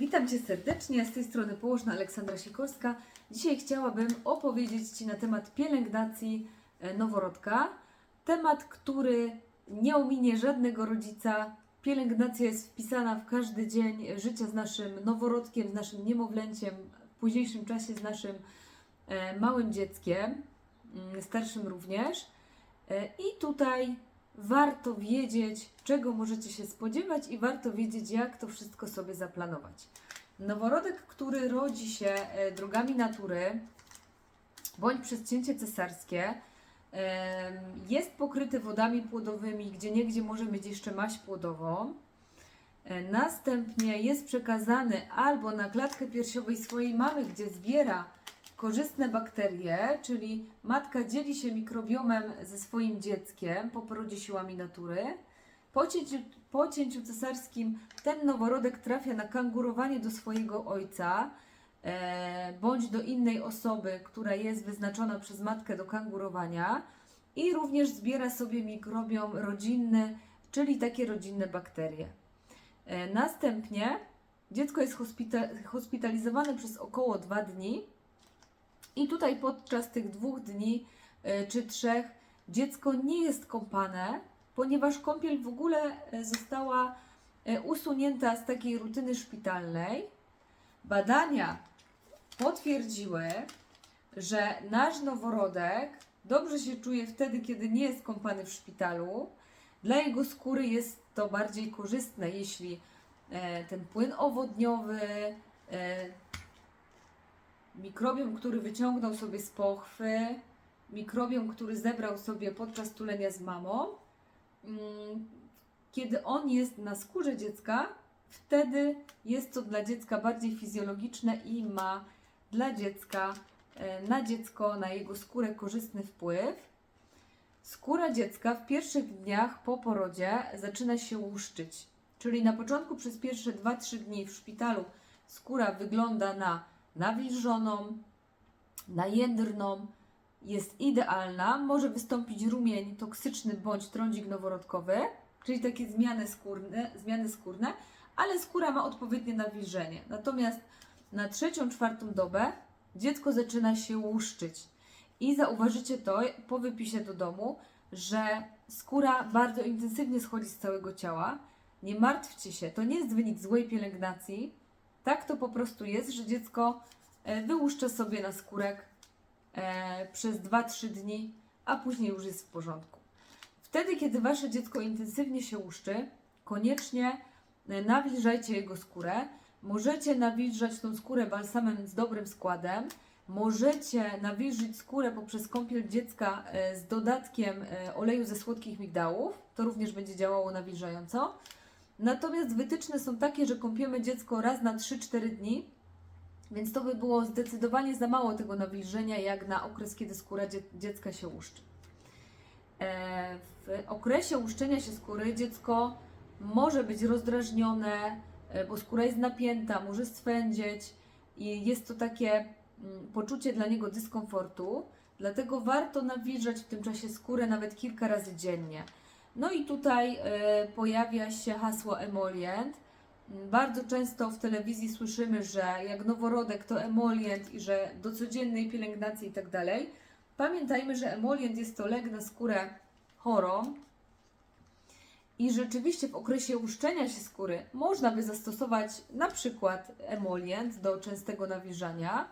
Witam Cię serdecznie, z tej strony położna Aleksandra Sikorska. Dzisiaj chciałabym opowiedzieć Ci na temat pielęgnacji e, noworodka. Temat, który nie ominie żadnego rodzica. Pielęgnacja jest wpisana w każdy dzień życia z naszym noworodkiem, z naszym niemowlęciem, w późniejszym czasie z naszym e, małym dzieckiem, mm, starszym również. E, I tutaj warto wiedzieć, czego możecie się spodziewać i warto wiedzieć, jak to wszystko sobie zaplanować. Noworodek, który rodzi się e, drogami natury bądź przez cięcie cesarskie, em, jest pokryty wodami płodowymi, gdzie niegdzie może mieć jeszcze maść płodową. E, Następnie jest przekazany albo na klatkę piersiową swojej mamy, gdzie zbiera korzystne bakterie, czyli matka dzieli się mikrobiomem ze swoim dzieckiem po porodzie siłami natury. Po cięciu, po cięciu cesarskim ten noworodek trafia na kangurowanie do swojego ojca e, bądź do innej osoby, która jest wyznaczona przez matkę do kangurowania i również zbiera sobie mikrobiom rodzinny, czyli takie rodzinne bakterie. E, następnie dziecko jest hospita- hospitalizowane przez około 2 dni. I tutaj podczas tych dwóch dni e, czy trzech dziecko nie jest kąpane, ponieważ kąpiel w ogóle e, została e, usunięta z takiej rutyny szpitalnej. Badania potwierdziły, że nasz noworodek dobrze się czuje wtedy, kiedy nie jest kąpany w szpitalu. Dla jego skóry jest to bardziej korzystne, jeśli ten płyn owodniowy, mikrobiom, który wyciągnął sobie z pochwy, mikrobiom, który zebrał sobie podczas tulenia z mamą, mm, kiedy on jest na skórze dziecka, wtedy jest to dla dziecka bardziej fizjologiczne i ma dla dziecka, e, na dziecko, na jego skórę korzystny wpływ. Skóra dziecka w pierwszych dniach po porodzie zaczyna się łuszczyć. Czyli na początku przez pierwsze 2-3 dni w szpitalu skóra wygląda na nawilżoną, najędrną, jest idealna. Może wystąpić rumień toksyczny bądź trądzik noworodkowy, czyli takie zmiany skórne, zmiany skórne, ale skóra ma odpowiednie nawilżenie. Natomiast na trzecią, czwartą dobę dziecko zaczyna się łuszczyć. I zauważycie to po wypisie do domu, że skóra bardzo intensywnie schodzi z całego ciała. Nie martwcie się, to nie jest wynik złej pielęgnacji. Tak to po prostu jest, że dziecko e, wyłuszcza sobie na skórek e, przez 2-3 dni, a później już jest w porządku. Wtedy, kiedy wasze dziecko intensywnie się łuszczy, koniecznie e, nawilżajcie jego skórę. Możecie nawilżać tą skórę balsamem z dobrym składem. Możecie nawilżyć skórę poprzez kąpiel dziecka z dodatkiem oleju ze słodkich migdałów. To również będzie działało nawilżająco. Natomiast wytyczne są takie, że kąpiemy dziecko raz na 3-4 dni, więc to by było zdecydowanie za mało tego nawilżenia, jak na okres, kiedy skóra dzie- dziecka się łuszczy. E, W okresie łuszczenia się skóry dziecko może być rozdrażnione, e, bo skóra jest napięta, może swędzieć i jest to takie mm, poczucie dla niego dyskomfortu. Dlatego warto nawilżać w tym czasie skórę nawet kilka razy dziennie. No i tutaj e, pojawia się hasło emolient. Mm, Bardzo często w telewizji słyszymy, że jak noworodek to emolient i że do codziennej pielęgnacji i tak dalej. Pamiętajmy, że emolient jest to lek na skórę chorą i rzeczywiście w okresie łuszczenia się skóry można by zastosować na przykład emolient do częstego nawilżania.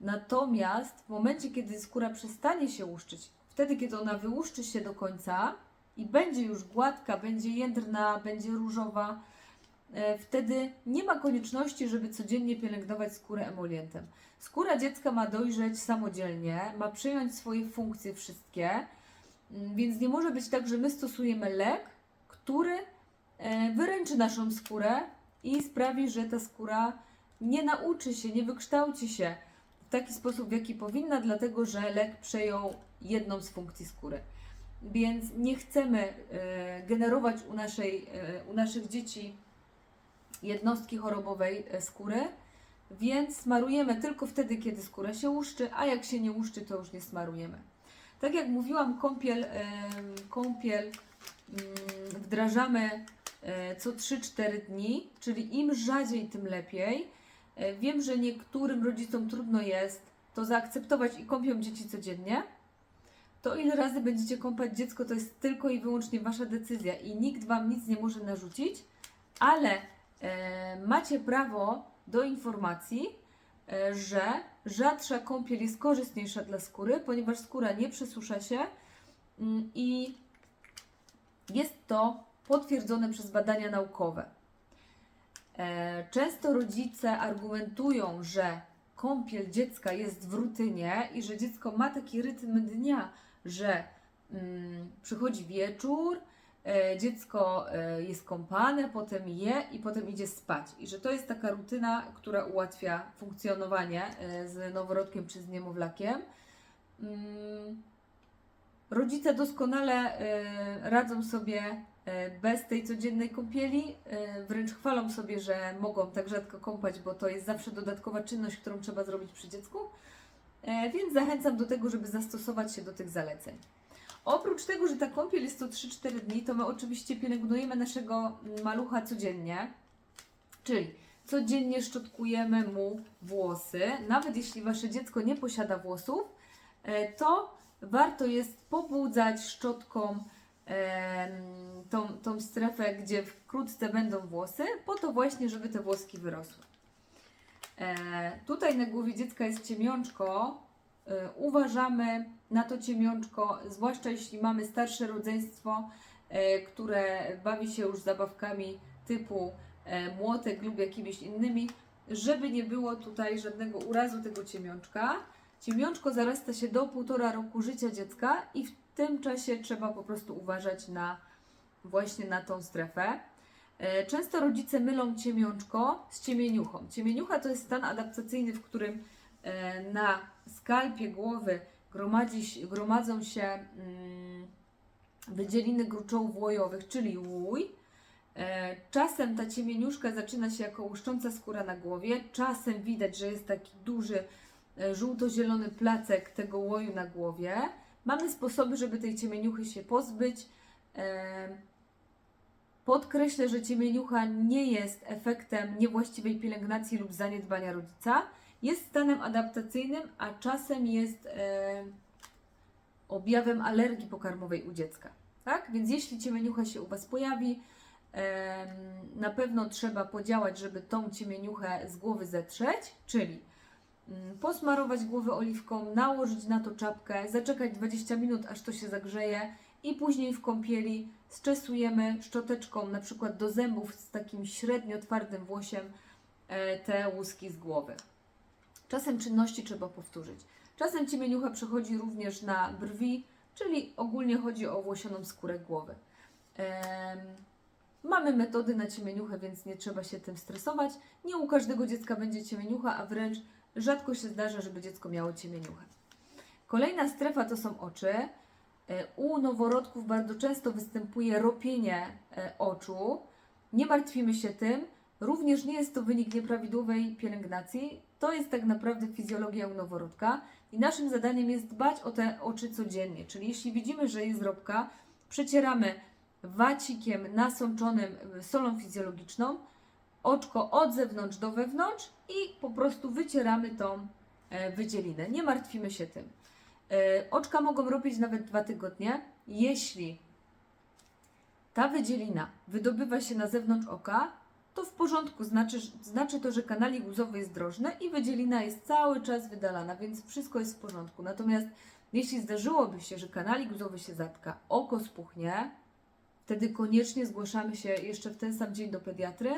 Natomiast w momencie, kiedy skóra przestanie się łuszczyć, wtedy, kiedy ona wyłuszczy się do końca i będzie już gładka, będzie jędrna, będzie różowa, e, wtedy nie ma konieczności, żeby codziennie pielęgnować skórę emolientem. Skóra dziecka ma dojrzeć samodzielnie, ma przyjąć swoje funkcje wszystkie, mm, więc nie może być tak, że my stosujemy lek, który e, wyręczy naszą skórę i sprawi, że ta skóra nie nauczy się, nie wykształci się w taki sposób, w jaki powinna, dlatego że lek przejął jedną z funkcji skóry. Więc nie chcemy e, generować u, naszej, e, u naszych dzieci jednostki chorobowej e, skóry, więc smarujemy tylko wtedy, kiedy skóra się łuszczy, a jak się nie łuszczy, to już nie smarujemy. Tak jak mówiłam, kąpiel, kąpiel mm, wdrażamy co 3-4 dni, czyli im rzadziej, tym lepiej. Wiem, że niektórym rodzicom trudno jest to zaakceptować i kąpią dzieci codziennie. To ile razy będziecie kąpać dziecko, to jest tylko i wyłącznie Wasza decyzja i nikt Wam nic nie może narzucić, ale e, macie prawo do informacji, e, że rzadsza kąpiel jest korzystniejsza dla skóry, ponieważ skóra nie przesusza się mm, i jest to potwierdzone przez badania naukowe. E, Często rodzice argumentują, że kąpiel dziecka jest w rutynie i że dziecko ma taki rytm dnia, że mm, przychodzi wieczór, e, dziecko e, jest kąpane, potem je i potem idzie spać. I że to jest taka rutyna, która ułatwia funkcjonowanie e, z noworodkiem czy z niemowlakiem. Mm, Rodzice doskonale e, radzą sobie e, bez tej codziennej kąpieli, e, wręcz chwalą sobie, że mogą tak rzadko kąpać, bo to jest zawsze dodatkowa czynność, którą trzeba zrobić przy dziecku. E, Więc zachęcam do tego, żeby zastosować się do tych zaleceń. Oprócz tego, że ta kąpiel jest co 3-4 dni, to my oczywiście pielęgnujemy naszego malucha codziennie, czyli codziennie szczotkujemy mu włosy. Nawet jeśli wasze dziecko nie posiada włosów, e, to warto jest pobudzać szczotką em, tą, tą strefę, gdzie wkrótce będą włosy, po to właśnie, żeby te włoski wyrosły. E, tutaj na głowie dziecka jest ciemiączko. E, uważamy na to ciemiączko, zwłaszcza jeśli mamy starsze rodzeństwo, e, które bawi się już zabawkami typu młotek lub jakimiś innymi, żeby nie było tutaj żadnego urazu tego ciemiączka. Ciemiączko zarasta się do półtora roku życia dziecka i w tym czasie trzeba po prostu uważać na właśnie na tą strefę. E, Często rodzice mylą ciemiączko z ciemieniuchą. Ciemieniucha to jest stan adaptacyjny, w którym e, na skalpie głowy gromadzi, gromadzą się mm, wydzieliny gruczołów łojowych, czyli łój. E, Czasem ta ciemieniuszka zaczyna się jako łuszcząca skóra na głowie, czasem widać, że jest taki duży żółto-zielony placek tego łoju na głowie. Mamy sposoby, żeby tej ciemieniuchy się pozbyć. E, Podkreślę, że ciemieniucha nie jest efektem niewłaściwej pielęgnacji lub zaniedbania rodzica. Jest stanem adaptacyjnym, a czasem jest e, objawem alergii pokarmowej u dziecka. Tak? Więc jeśli ciemieniucha się u Was pojawi, em, na pewno trzeba podziałać, żeby tą ciemieniuchę z głowy zetrzeć, czyli mm, posmarować głowę oliwką, nałożyć na to czapkę, zaczekać 20 minut, aż to się zagrzeje i później w kąpieli zczesujemy szczoteczką na przykład do zębów z takim średnio twardym włosiem e, te łuski z głowy. Czasem czynności trzeba powtórzyć. Czasem ciemieniucha przechodzi również na brwi, czyli ogólnie chodzi o włosioną skórę głowy. Mamy metody na ciemieniuchę, więc nie trzeba się tym stresować. Nie u każdego dziecka będzie ciemieniucha, a wręcz rzadko się zdarza, żeby dziecko miało ciemieniuchę. Kolejna strefa to są oczy. E, U noworodków bardzo często występuje ropienie e, oczu. Nie martwimy się tym. Również nie jest to wynik nieprawidłowej pielęgnacji. To jest tak naprawdę fizjologia u noworodka i naszym zadaniem jest dbać o te oczy codziennie. Czyli jeśli widzimy, że jest ropka, przecieramy wacikiem nasączonym y, solą fizjologiczną oczko od zewnątrz do wewnątrz i po prostu wycieramy tą e, wydzielinę. Nie martwimy się tym. E, Oczka mogą robić nawet dwa tygodnie, jeśli ta wydzielina wydobywa się na zewnątrz oka, to w porządku, znaczy, znaczy to, że kanalik łzowy jest drożny i wydzielina jest cały czas wydalana, więc wszystko jest w porządku. Natomiast jeśli zdarzyłoby się, że kanalik łzowy się zatka, oko spuchnie, wtedy koniecznie zgłaszamy się jeszcze w ten sam dzień do pediatry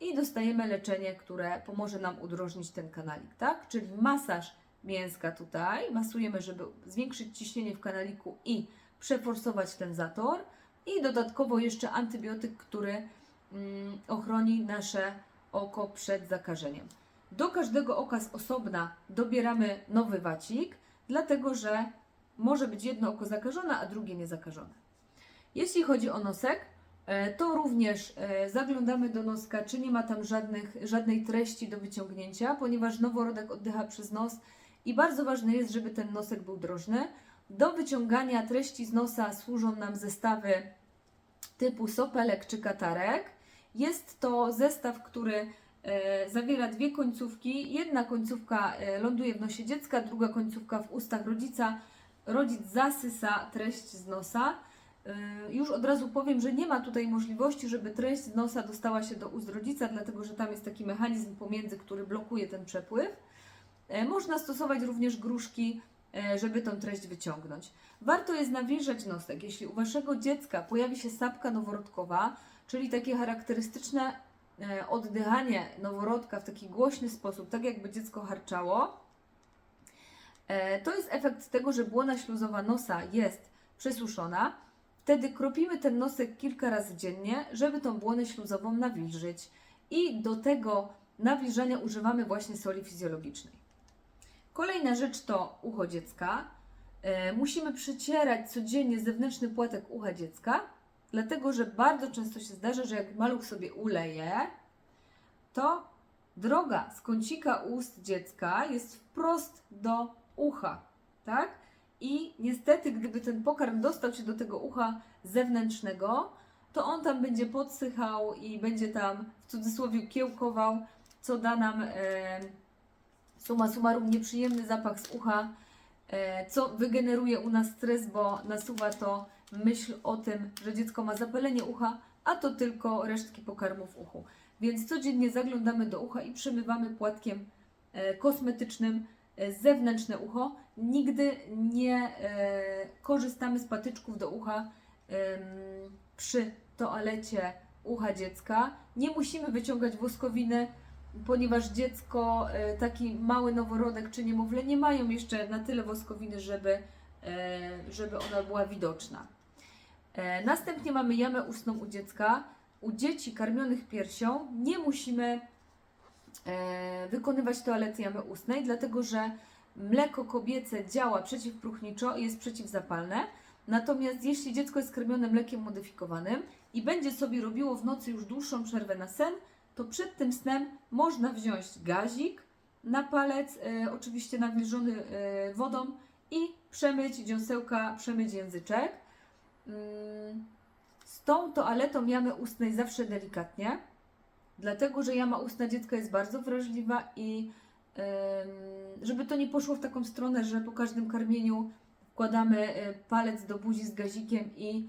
i dostajemy leczenie, które pomoże nam udrożnić ten kanalik, tak? Czyli masaż mięska tutaj, masujemy, żeby zwiększyć ciśnienie w kanaliku i przeforsować ten zator i dodatkowo jeszcze antybiotyk, który mm, ochroni nasze oko przed zakażeniem. Do każdego oka z osobna dobieramy nowy wacik, dlatego że może być jedno oko zakażone, a drugie niezakażone. Jeśli chodzi o nosek, e, to również e, zaglądamy do noska, czy nie ma tam żadnych, żadnej treści do wyciągnięcia, ponieważ noworodek oddycha przez nos i bardzo ważne jest, żeby ten nosek był drożny. Do wyciągania treści z nosa służą nam zestawy typu sopelek czy katarek. Jest to zestaw, który e, zawiera dwie końcówki. Jedna końcówka e, ląduje w nosie dziecka, druga końcówka w ustach rodzica. Rodzic zasysa treść z nosa. E, Już od razu powiem, że nie ma tutaj możliwości, żeby treść z nosa dostała się do ust rodzica, dlatego że tam jest taki mechanizm pomiędzy, który blokuje ten przepływ. E, Można stosować również gruszki, e, żeby tą treść wyciągnąć. Warto jest nawilżać nosek. Jeśli u Waszego dziecka pojawi się sapka noworodkowa, czyli takie charakterystyczne e, oddychanie noworodka w taki głośny sposób, tak jakby dziecko harczało, to jest efekt tego, że błona śluzowa nosa jest przesuszona. Wtedy kropimy ten nosek kilka razy dziennie, żeby tą błonę śluzową nawilżyć. I do tego nawilżania używamy właśnie soli fizjologicznej. Kolejna rzecz to ucho dziecka. E, musimy przycierać codziennie zewnętrzny płatek ucha dziecka, dlatego że bardzo często się zdarza, że jak maluch sobie uleje, to droga z kącika ust dziecka jest wprost do ucha, tak? I niestety, gdyby ten pokarm dostał się do tego ucha zewnętrznego, to on tam będzie podsychał i będzie tam w cudzysłowie kiełkował, co da nam e, summa summarum nieprzyjemny zapach z ucha, e, co wygeneruje u nas stres, bo nasuwa to myśl o tym, że dziecko ma zapalenie ucha, a to tylko resztki pokarmu w uchu. Więc codziennie zaglądamy do ucha i przemywamy płatkiem e, kosmetycznym e, zewnętrzne ucho. Nigdy nie korzystamy z patyczków do ucha przy toalecie ucha dziecka. Nie musimy wyciągać woskowiny, ponieważ dziecko, e, taki mały noworodek czy niemowlę nie mają jeszcze na tyle woskowiny, żeby, e, żeby ona była widoczna. E, Następnie mamy jamę ustną u dziecka. U dzieci karmionych piersią nie musimy wykonywać toalety jamy ustnej, dlatego że mleko kobiece działa przeciwpróchniczo i jest przeciwzapalne. Natomiast jeśli dziecko jest karmione mlekiem modyfikowanym i będzie sobie robiło w nocy już dłuższą przerwę na sen, to przed tym snem można wziąć gazik na palec, e, oczywiście nawilżony e, wodą i przemyć dziąsełka, przemyć języczek. Mm, Z tą toaletą jamy ustnej zawsze delikatnie, dlatego że jama ustna dziecka jest bardzo wrażliwa i żeby to nie poszło w taką stronę, że po każdym karmieniu wkładamy e, palec do buzi z gazikiem i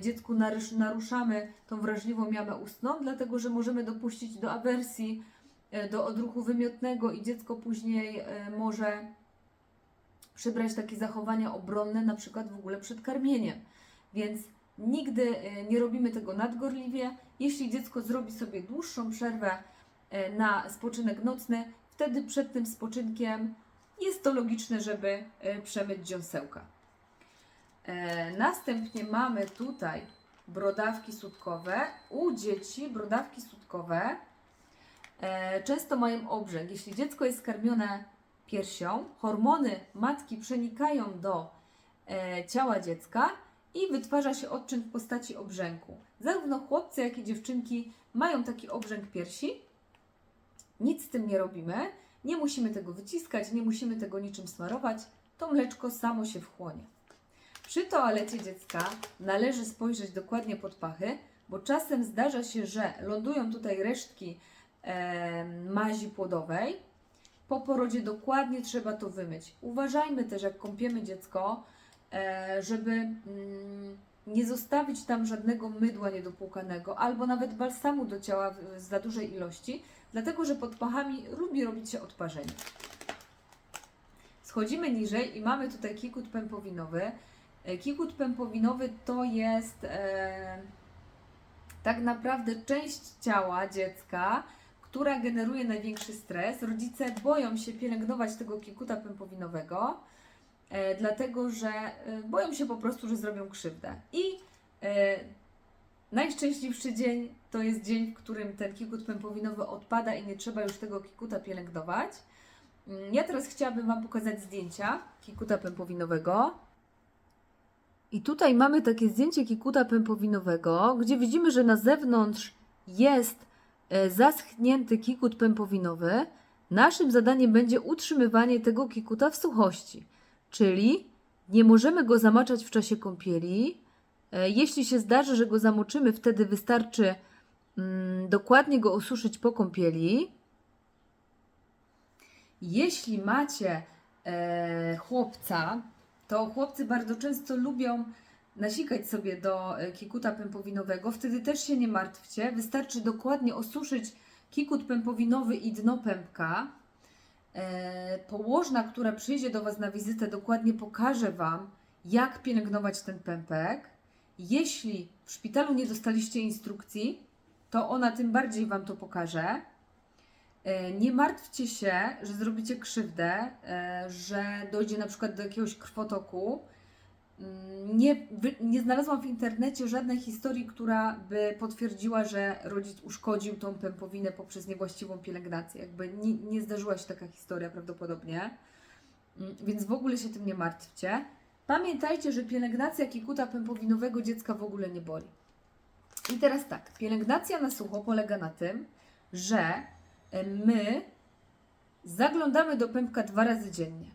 dziecku narusz, naruszamy tą wrażliwą jamę ustną, dlatego że możemy dopuścić do awersji, e, do odruchu wymiotnego i dziecko później e, może przybrać takie zachowania obronne, na przykład w ogóle przed karmieniem. Więc nigdy e, nie robimy tego nadgorliwie. Jeśli dziecko zrobi sobie dłuższą przerwę e, na spoczynek nocny, wtedy przed tym spoczynkiem jest to logiczne, żeby e, przemyć dziąsełka. E, Następnie mamy tutaj brodawki sutkowe. U dzieci brodawki sutkowe e, często mają obrzęk. Jeśli dziecko jest skarmione piersią, hormony matki przenikają do e, ciała dziecka i wytwarza się odczyn w postaci obrzęku. Zarówno chłopcy, jak i dziewczynki mają taki obrzęk piersi. Nic z tym nie robimy. Nie musimy tego wyciskać, nie musimy tego niczym smarować. To mleczko samo się wchłonie. Przy toalecie dziecka należy spojrzeć dokładnie pod pachy, bo czasem zdarza się, że lądują tutaj resztki e, mazi płodowej. Po porodzie dokładnie trzeba to wymyć. Uważajmy też, jak kąpiemy dziecko, e, żeby mm, nie zostawić tam żadnego mydła niedopłukanego albo nawet balsamu do ciała w- za dużej ilości, dlatego że pod pachami lubi robić się odparzenie. Schodzimy niżej i mamy tutaj kikut pępowinowy. E, Kikut pępowinowy to jest e, tak naprawdę część ciała dziecka, która generuje największy stres. Rodzice boją się pielęgnować tego kikuta pępowinowego, e, dlatego że e, boją się po prostu, że zrobią krzywdę. I e, najszczęśliwszy dzień to jest dzień, w którym ten kikut pępowinowy odpada i nie trzeba już tego kikuta pielęgnować. Mm, Ja teraz chciałabym Wam pokazać zdjęcia kikuta pępowinowego. I tutaj mamy takie zdjęcie kikuta pępowinowego, gdzie widzimy, że na zewnątrz jest e, zaschnięty kikut pępowinowy. Naszym zadaniem będzie utrzymywanie tego kikuta w suchości, czyli nie możemy go zamaczać w czasie kąpieli, E, Jeśli się zdarzy, że go zamoczymy, wtedy wystarczy mm, dokładnie go osuszyć po kąpieli. Jeśli macie e, chłopca, to chłopcy bardzo często lubią nasikać sobie do e, kikuta pępowinowego. Wtedy też się nie martwcie. Wystarczy dokładnie osuszyć kikut pępowinowy i dno pępka. E, położna, która przyjdzie do Was na wizytę, dokładnie pokaże Wam, jak pielęgnować ten pępek. Jeśli w szpitalu nie dostaliście instrukcji, to ona tym bardziej Wam to pokaże. E, Nie martwcie się, że zrobicie krzywdę, e, że dojdzie na przykład do jakiegoś krwotoku. Mm, Nie, nie znalazłam w internecie żadnej historii, która by potwierdziła, że rodzic uszkodził tą pępowinę poprzez niewłaściwą pielęgnację. Jakby nie, nie zdarzyła się taka historia prawdopodobnie. Mm, Więc w ogóle się tym nie martwcie. Pamiętajcie, że pielęgnacja kikuta pępowinowego dziecka w ogóle nie boli. I teraz tak, pielęgnacja na sucho polega na tym, że my zaglądamy do pępka dwa razy dziennie.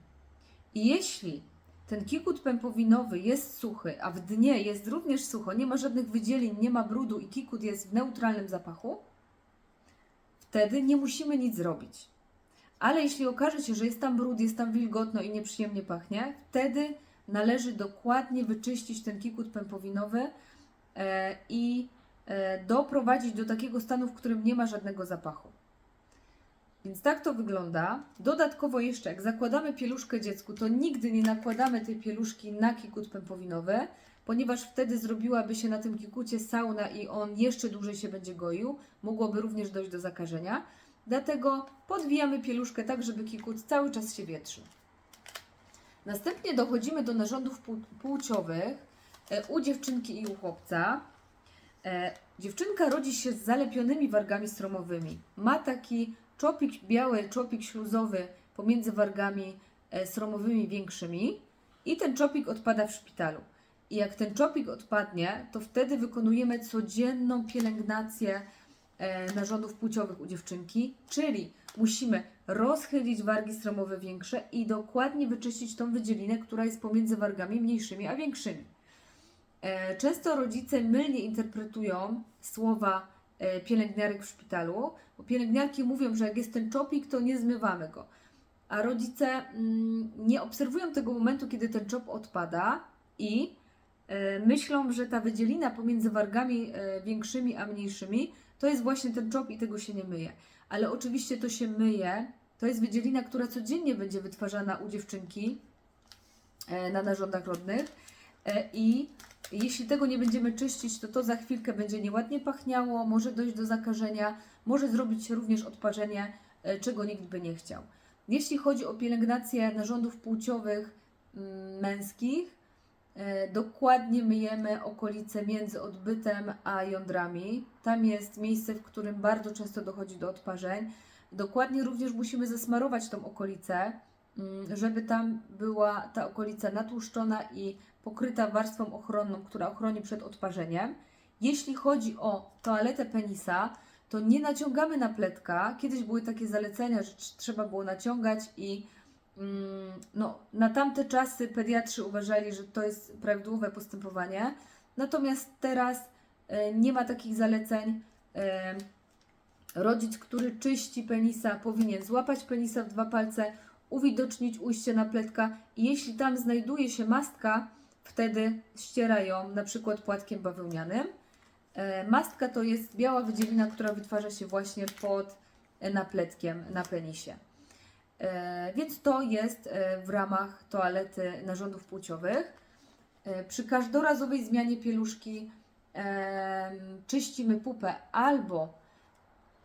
I jeśli ten kikut pępowinowy jest suchy, a w dnie jest również sucho, nie ma żadnych wydzielin, nie ma brudu i kikut jest w neutralnym zapachu, wtedy nie musimy nic zrobić. Ale jeśli okaże się, że jest tam brud, jest tam wilgotno i nieprzyjemnie pachnie, wtedy należy dokładnie wyczyścić ten kikut pępowinowy e, i e, doprowadzić do takiego stanu, w którym nie ma żadnego zapachu. Więc tak to wygląda. Dodatkowo jeszcze, jak zakładamy pieluszkę dziecku, to nigdy nie nakładamy tej pieluszki na kikut pępowinowy, ponieważ wtedy zrobiłaby się na tym kikucie sauna i on jeszcze dłużej się będzie goił. Mogłoby również dojść do zakażenia. Dlatego podwijamy pieluszkę tak, żeby kikut cały czas się wietrzył. Następnie dochodzimy do narządów pł- płciowych e, u dziewczynki i u chłopca. E, Dziewczynka rodzi się z zalepionymi wargami stromowymi. Ma taki czopik, biały czopik śluzowy pomiędzy wargami e, sromowymi większymi i ten czopik odpada w szpitalu. I jak ten czopik odpadnie, to wtedy wykonujemy codzienną pielęgnację e, narządów płciowych u dziewczynki, czyli musimy rozchylić wargi stromowe większe i dokładnie wyczyścić tą wydzielinę, która jest pomiędzy wargami mniejszymi a większymi. E, Często rodzice mylnie interpretują słowa pielęgniarek w szpitalu, bo pielęgniarki mówią, że jak jest ten czopik, to nie zmywamy go. A rodzice mm, nie obserwują tego momentu, kiedy ten czop odpada i e, myślą, że ta wydzielina pomiędzy wargami e, większymi a mniejszymi to jest właśnie ten czop i tego się nie myje. Ale oczywiście to się myje. To jest wydzielina, która codziennie będzie wytwarzana u dziewczynki e, na narządach rodnych. E, I jeśli tego nie będziemy czyścić, to to za chwilkę będzie nieładnie pachniało, może dojść do zakażenia, może zrobić się również odparzenie, e, czego nikt by nie chciał. Jeśli chodzi o pielęgnację narządów płciowych mm, męskich, e, dokładnie myjemy okolice między odbytem a jądrami. Tam jest miejsce, w którym bardzo często dochodzi do odparzeń. Dokładnie również musimy zasmarować tą okolicę, mm, żeby tam była ta okolica natłuszczona i pokryta warstwą ochronną, która ochroni przed odparzeniem. Jeśli chodzi o toaletę penisa, to nie naciągamy na pletka. Kiedyś były takie zalecenia, że tr- trzeba było naciągać i mm, no, na tamte czasy pediatrzy uważali, że to jest prawidłowe postępowanie. Natomiast teraz e, nie ma takich zaleceń. E, rodzic, który czyści penisa, powinien złapać penisa w dwa palce, uwidocznić ujście na pletka i jeśli tam znajduje się mastka, wtedy ściera ją na przykład płatkiem bawełnianym. E, Mastka to jest biała wydzielina, która wytwarza się właśnie pod e, napletkiem na penisie. E, Więc to jest w ramach toalety narządów płciowych. Przy każdorazowej zmianie pieluszki czyścimy pupę albo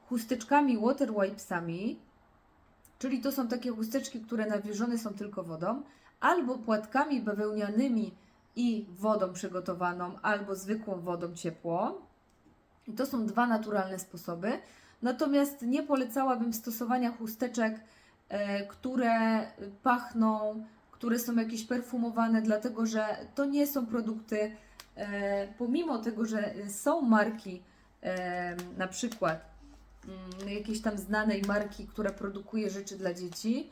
chusteczkami water wipesami, czyli to są takie chusteczki, które nawilżone są tylko wodą, albo płatkami bawełnianymi i wodą przygotowaną, albo zwykłą wodą ciepłą. To są dwa naturalne sposoby. Natomiast nie polecałabym stosowania chusteczek, e, które pachną, które są jakieś perfumowane, dlatego że to nie są produkty, e, pomimo tego, że są marki, e, na przykład mm, jakiejś tam znanej marki, która produkuje rzeczy dla dzieci,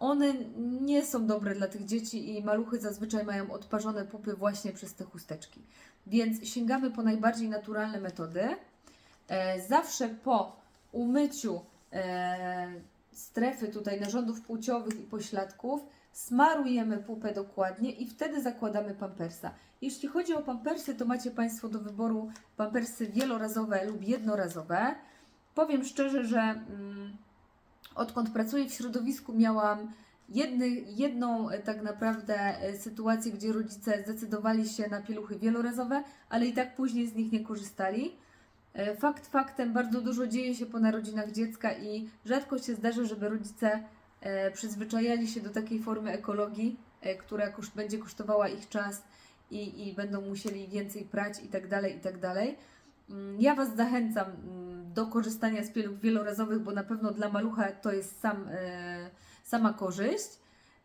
one nie są dobre dla tych dzieci i maluchy zazwyczaj mają odparzone pupy właśnie przez te chusteczki. Więc sięgamy po najbardziej naturalne metody. E, Zawsze po umyciu e, strefy tutaj narządów płciowych i pośladków smarujemy pupę dokładnie i wtedy zakładamy pampersa. Jeśli chodzi o pampersy, to macie Państwo do wyboru pampersy wielorazowe lub jednorazowe. Powiem szczerze, że mm, odkąd pracuję w środowisku, miałam jedny, jedną e, tak naprawdę e, sytuację, gdzie rodzice zdecydowali się na pieluchy wielorazowe, ale i tak później z nich nie korzystali. E, Fakt faktem, bardzo dużo dzieje się po narodzinach dziecka i rzadko się zdarza, żeby rodzice przyzwyczajali się do takiej formy ekologii, która będzie kosztowała ich czas i, i będą musieli więcej prać i tak dalej, i tak dalej. Mm, Ja Was zachęcam mm, do korzystania z pieluch wielorazowych, bo na pewno dla malucha to jest sam, e, sama korzyść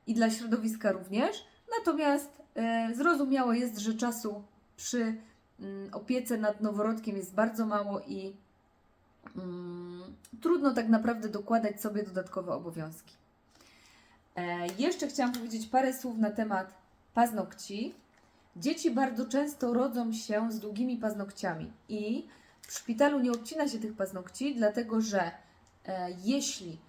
i dla środowiska również. Natomiast e, zrozumiałe jest, że czasu przy mm, opiece nad noworodkiem jest bardzo mało i trudno tak naprawdę dokładać sobie dodatkowe obowiązki. E, jeszcze chciałam powiedzieć parę słów na temat paznokci. Dzieci bardzo często rodzą się z długimi paznokciami i w szpitalu nie obcina się tych paznokci, dlatego że e, jeśli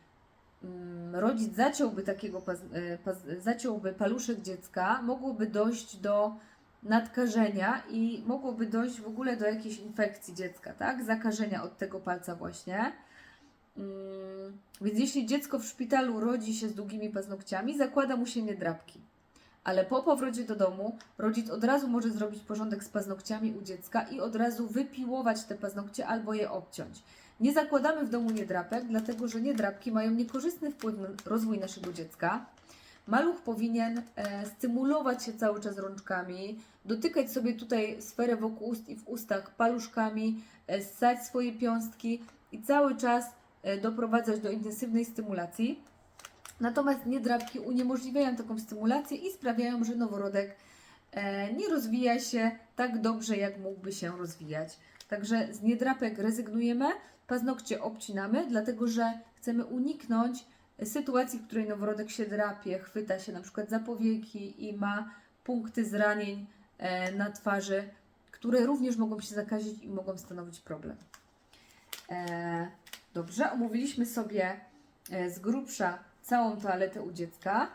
mm, rodzic zaciąłby takiego paz, e, paz, zaciąłby paluszek dziecka, mogłoby dojść do nadkażenia i mogłoby dojść w ogóle do jakiejś infekcji dziecka, tak? Zakażenia od tego palca właśnie. Mm, Więc jeśli dziecko w szpitalu rodzi się z długimi paznokciami, zakłada mu się niedrapki. Ale po powrocie do domu rodzic od razu może zrobić porządek z paznokciami u dziecka i od razu wypiłować te paznokcie albo je obciąć. Nie zakładamy w domu niedrapek, dlatego że niedrapki mają niekorzystny wpływ na rozwój naszego dziecka. Maluch powinien e, stymulować się cały czas rączkami, dotykać sobie tutaj sferę wokół ust i w ustach paluszkami, e, ssać swoje piąstki i cały czas e, doprowadzać do intensywnej stymulacji. Natomiast niedrapki uniemożliwiają taką stymulację i sprawiają, że noworodek e, nie rozwija się tak dobrze, jak mógłby się rozwijać. Także z niedrapek rezygnujemy, paznokcie obcinamy, dlatego że chcemy uniknąć sytuacji, w której noworodek się drapie, chwyta się na przykład za powieki i ma punkty zranień e, na twarzy, które również mogą się zakazić i mogą stanowić problem. E, Dobrze, omówiliśmy sobie z grubsza całą toaletę u dziecka.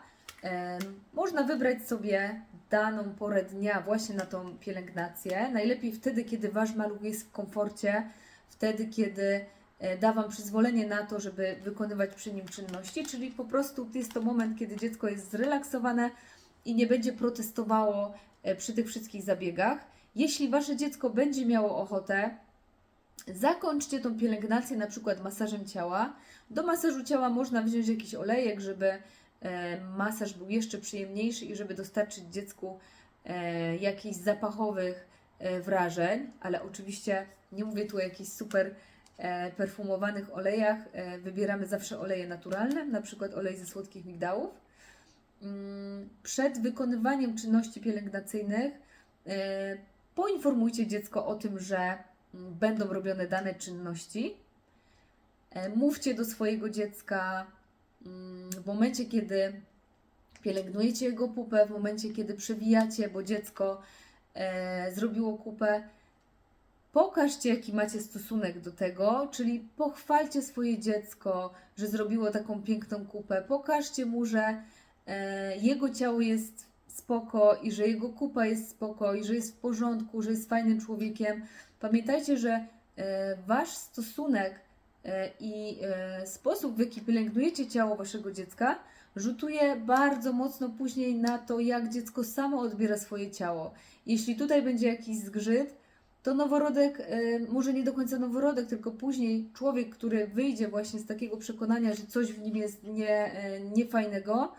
Można wybrać sobie daną porę dnia właśnie na tą pielęgnację. Najlepiej wtedy, kiedy Wasz maluch jest w komforcie, wtedy, kiedy e, da Wam przyzwolenie na to, żeby wykonywać przy nim czynności, czyli po prostu jest to moment, kiedy dziecko jest zrelaksowane i nie będzie protestowało e, przy tych wszystkich zabiegach. Jeśli Wasze dziecko będzie miało ochotę, zakończcie tą pielęgnację na przykład masażem ciała. Do masażu ciała można wziąć jakiś olejek, żeby e, masaż był jeszcze przyjemniejszy i żeby dostarczyć dziecku e, jakichś zapachowych e, wrażeń, ale oczywiście nie mówię tu o jakichś super perfumowanych olejach. Wybieramy zawsze oleje naturalne, na przykład olej ze słodkich migdałów. Mm, Przed wykonywaniem czynności pielęgnacyjnych poinformujcie dziecko o tym, że mm, będą robione dane czynności. E, Mówcie do swojego dziecka mm, w momencie, kiedy pielęgnujecie jego pupę, w momencie, kiedy przewijacie, bo dziecko e, zrobiło kupę. Pokażcie, jaki macie stosunek do tego, czyli pochwalcie swoje dziecko, że zrobiło taką piękną kupę. Pokażcie mu, że e, jego ciało jest spoko i że jego kupa jest spoko i że jest w porządku, że jest fajnym człowiekiem. Pamiętajcie, że wasz stosunek i e, sposób, w jaki pielęgnujecie ciało waszego dziecka, rzutuje bardzo mocno później na to, jak dziecko samo odbiera swoje ciało. Jeśli tutaj będzie jakiś zgrzyt, to noworodek, e, może nie do końca noworodek, tylko później człowiek, który wyjdzie właśnie z takiego przekonania, że coś w nim jest nie, e, niefajnego,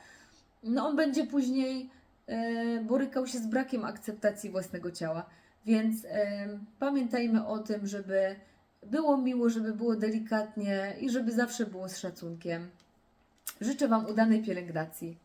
no on będzie później e, borykał się z brakiem akceptacji własnego ciała. Więc e, pamiętajmy o tym, żeby było miło, żeby było delikatnie i żeby zawsze było z szacunkiem. Życzę Wam udanej pielęgnacji.